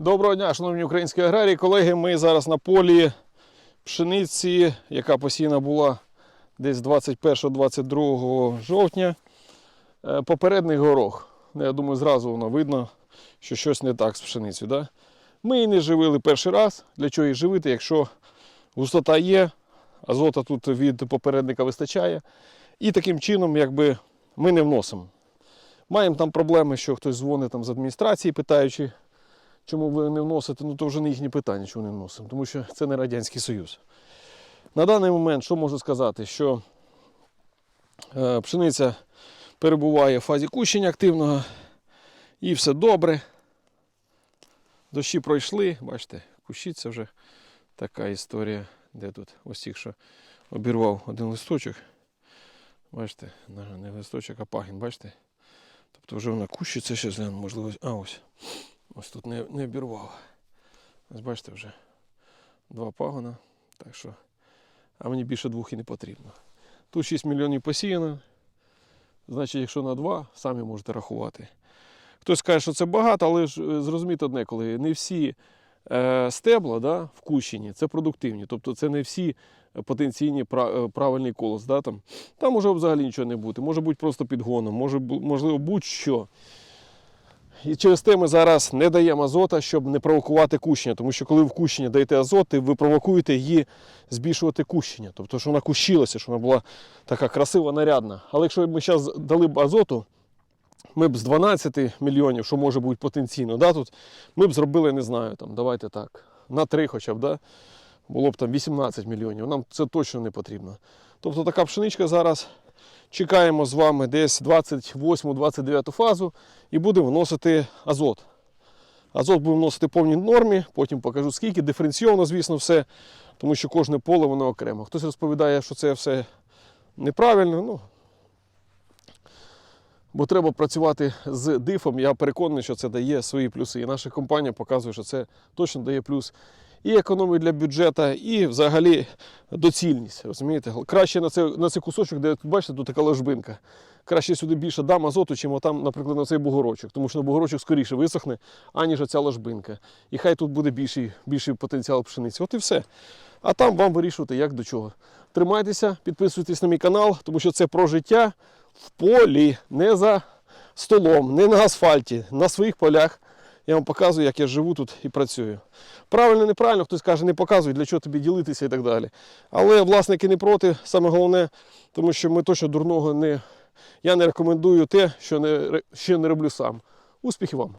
Доброго дня, шановні українські аграрії. Колеги, ми зараз на полі пшениці, яка посіяна була десь 21-22 жовтня. Е, Попередній горох. Ну, Я думаю, зразу воно видно, що щось не так з пшеницею. Да? Ми її не живили перший раз. Для чого її живити, якщо густота є, азота тут від попередника вистачає. І таким чином якби, ми не вносимо. Маємо там проблеми, що хтось дзвонить там з адміністрації, питаючи, чому ви не вносите, ну то вже не їхні питання, чому не вносимо, тому що це не Радянський Союз. На даний момент, що можу сказати, що е, пшениця перебуває в фазі кущення активного і все добре. Дощі пройшли, бачите, кущі це вже така історія, де тут ось тільки що обірвав один листочок. Бачите, не листочок, а пагін, бачите? Тобто вже вона кущиться, ще можливо, а ось. Ось тут не, не обірвав. Ось бачите вже два пагона. Так що, а мені більше двох і не потрібно. Тут 6 мільйонів посіяно. Значить, якщо на два, самі можете рахувати. Хтось каже, що це багато, але ж е, зрозумійте одне, коли не всі е, стебла да, в кущенні це продуктивні. Тобто це не всі потенційні е, правильний колос. Да, там. там може взагалі нічого не бути. Може бути просто підгоном, може, можливо будь-що. І через те ми зараз не даємо азота, щоб не провокувати кущення. Тому що коли в кущення даєте азот, ви провокуєте її збільшувати кущення. Тобто, що вона кущилася, що вона була така красива, нарядна. Але якщо ми зараз дали б азоту, ми б з 12 мільйонів, що може бути потенційно, да, тут, ми б зробили, не знаю, там, давайте так, на 3 хоча б, да, було б там 18 мільйонів. Нам це точно не потрібно. Тобто така пшеничка зараз чекаємо з вами десь 28-29 фазу і будемо вносити азот. Азот будемо вносити в повній нормі, потім покажу скільки, диференційовано, звісно, все, тому що кожне поле воно окремо. Хтось розповідає, що це все неправильно. Ну, бо треба працювати з дифом. Я переконаний, що це дає свої плюси. І наша компанія показує, що це точно дає плюс і економію для бюджету, і взагалі доцільність. Розумієте? Краще на, це, на цей кусочок, де бачите, тут така ложбинка. Краще сюди більше дам азоту, чим там, наприклад, на цей бугорочок. Тому що на бугорочок скоріше висохне, аніж оця ложбинка. І хай тут буде більший, більший потенціал пшениці. От і все. А там вам вирішувати, як до чого. Тримайтеся, підписуйтесь на мій канал, тому що це про життя в полі, не за столом, не на асфальті, на своїх полях. Я вам показую, як я живу тут і працюю. Правильно, неправильно, хтось каже, не показуй, для чого тобі ділитися і так далі. Але власники не проти, саме головне, тому що ми точно дурного не. Я не рекомендую те, що не, ще не роблю сам. Успіхів вам!